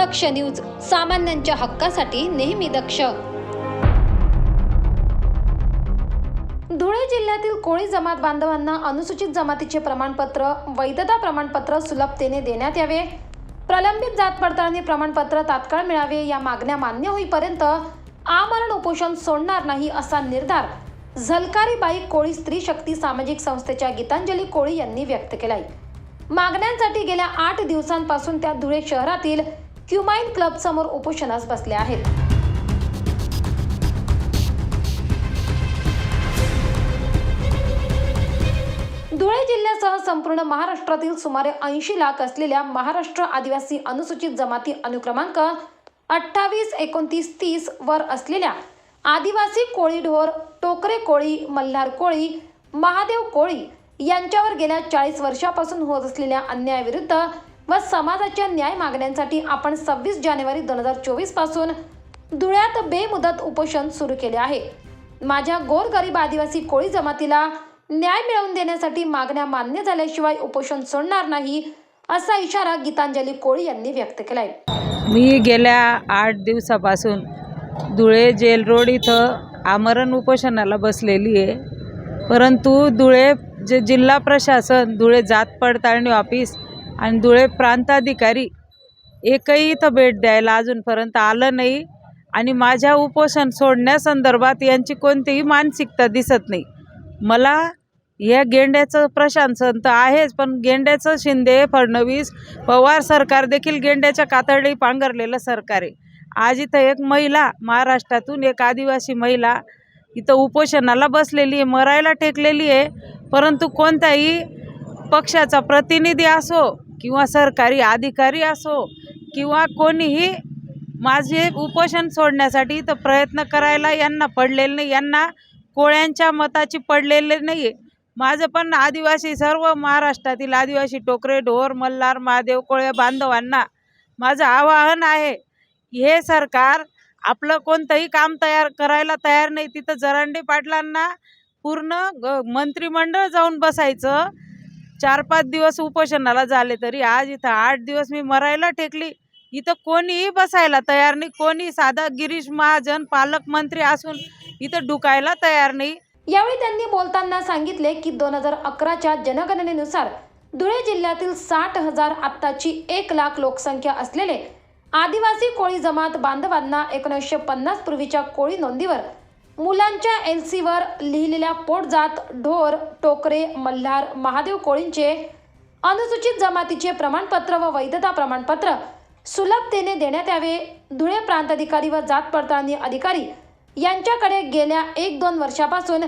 दक्ष news सामान्यांच्या हक्कासाठी नेहमी दक्ष. धुळे जिल्ह्यातील कोळी जमात बांधवांना अनुसूचित जमातीचे प्रमाणपत्र वैधता प्रमाणपत्र सुलभतेने देण्यात यावे. प्रलंबित जात पडताळणी प्रमाणपत्र तात्काळ मिळावे या मागण्या मान्य होईपर्यंत आमरण उपोषण सोडणार नाही असा निर्धार झलकारी बाई कोळी स्त्री शक्ती सामाजिक संस्थेच्या गीतांजली कोळी यांनी व्यक्त केलाय. मागण्यांसाठी गेल्या आठ दिवसांपासून त्या धुळे शहरातील क्युमाइन क्लब समोर उपोषणास बसले आहेत. धुळे जिल्ह्यासह संपूर्ण महाराष्ट्रातील सुमारे ऐंशी लाख असलेल्या महाराष्ट्र आदिवासी अनुसूचित जमाती अनुक्रमांक अठ्ठावीस एकोणतीस तीस वर असलेल्या आदिवासी कोळी ढोर टोकरे कोळी मल्हार कोळी महादेव कोळी यांच्यावर गेल्या चाळीस वर्षापासून होत असलेल्या अन्यायाविरुद्ध व समाजाच्या न्याय मागण्यांसाठी आपण सव्वीस जानेवारी दोन हजार चोवीसपासून धुळ्यात बेमुदत उपोषण सुरू केले आहे. माझ्या गोरगरीब आदिवासी कोळी जमातीला न्याय मिळवून देण्यासाठी मागण्या मान्य झाल्याशिवाय उपोषण सोडणार नाही असा इशारा गीतांजली कोळी यांनी व्यक्त केलाय. मी गेल्या आठ दिवसापासून धुळे जेल रोड इथं आमरण उपोषणाला बसलेली आहे. परंतु धुळे जे जिल्हा प्रशासन धुळे जात पडताळणी ऑफिस आणि धुळे प्रांताधिकारी एकही इथं भेट द्यायला अजूनपर्यंत आलं नाही. आणि माझ्या उपोषण सोडण्यासंदर्भात यांची कोणतीही मानसिकता दिसत नाही. मला या गेंड्याचं प्रशासन तर आहेच पण गेंड्याचं शिंदे फडणवीस पवार सरकार देखील गेंड्याच्या कातडी पांघरलेलं सरकार आहे. आज इथं एक महिला महाराष्ट्रातून एक आदिवासी महिला इथं उपोषणाला बसलेली आहे मरायला टेकलेली आहे. परंतु कोणताही पक्षाचा प्रतिनिधी असो किंवा सरकारी अधिकारी असो किंवा कोणीही माझे उपोषण सोडण्यासाठी तर प्रयत्न करायला यांना पडलेले नाही. यांना कोळ्यांच्या मताची पडलेले नाही आहे माझं पण आदिवासी सर्व महाराष्ट्रातील आदिवासी टोकरे ढोर मल्हार महादेव कोळ्या बांधवांना माझं आवाहन आहे हे सरकार आपलं कोणतंही काम तयार करायला तयार नाही. तिथं जरांडे पाटलांना पूर्ण ग मंत्रिमंडळ जाऊन बसायचं. चार पाच दिवस उपोषणाला झाले तरी आज इथं आठ दिवस मी मरायला टेकली. इथं कोणीही बसायला तयार नाही. कोणी साधा गिरीश महाजन पालकमंत्री असून इथं डुकायला तयार नाही. यावेळी त्यांनी बोलताना सांगितले की दोन हजार अकराच्या जनगणनेनुसार धुळे जिल्ह्यातील साठ हजार आत्ताची एक लाख लोकसंख्या असलेले आदिवासी कोळी जमात बांधवांना एकोणीसशे पन्नास पूर्वीच्या कोळी नोंदीवर मुलांच्या एल सीवर लिहिलेल्या पोटजात ढोर टोकरे मल्हार महादेव कोळींचे अनुसूचित जमातीचे प्रमाणपत्र व वैधता प्रमाणपत्र सुलभतेने देण्यात यावे. धुळे प्रांताधिकारी व जात पडताळणी अधिकारी यांच्याकडे गेल्या एक दोन वर्षापासून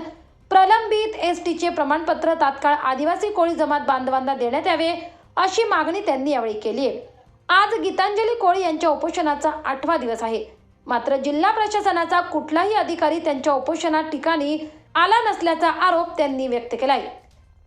प्रलंबित एस टीचे प्रमाणपत्र तात्काळ आदिवासी कोळी जमात बांधवांना देण्यात यावे अशी मागणी त्यांनी यावेळी केली आहे आज गीतांजली कोळी यांच्या उपोषणाचा आठवा दिवस आहे. मात्र जिल्हा प्रशासनाचा कुठलाही अधिकारी त्यांच्या उपोषणात ठिकाणी आला नसल्याचा आरोप त्यांनी व्यक्त केला आहे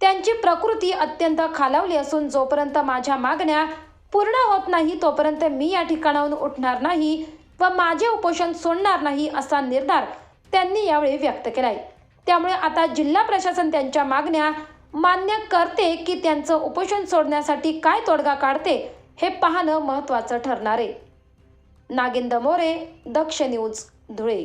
त्यांची प्रकृती अत्यंत खालावली असून जोपर्यंत माझ्या मागण्या पूर्ण होत नाही तोपर्यंत मी या ठिकाणाहून उठणार नाही व माझे उपोषण सोडणार नाही असा निर्धार त्यांनी यावेळी व्यक्त केला आहे त्यामुळे आता जिल्हा प्रशासन त्यांच्या मागण्या मान्य करते की त्यांचं उपोषण सोडण्यासाठी काय तोडगा काढते हे पाहणं महत्त्वाचं ठरणार आहे. नागेंद्र मोरे दक्ष न्यूज धुळे.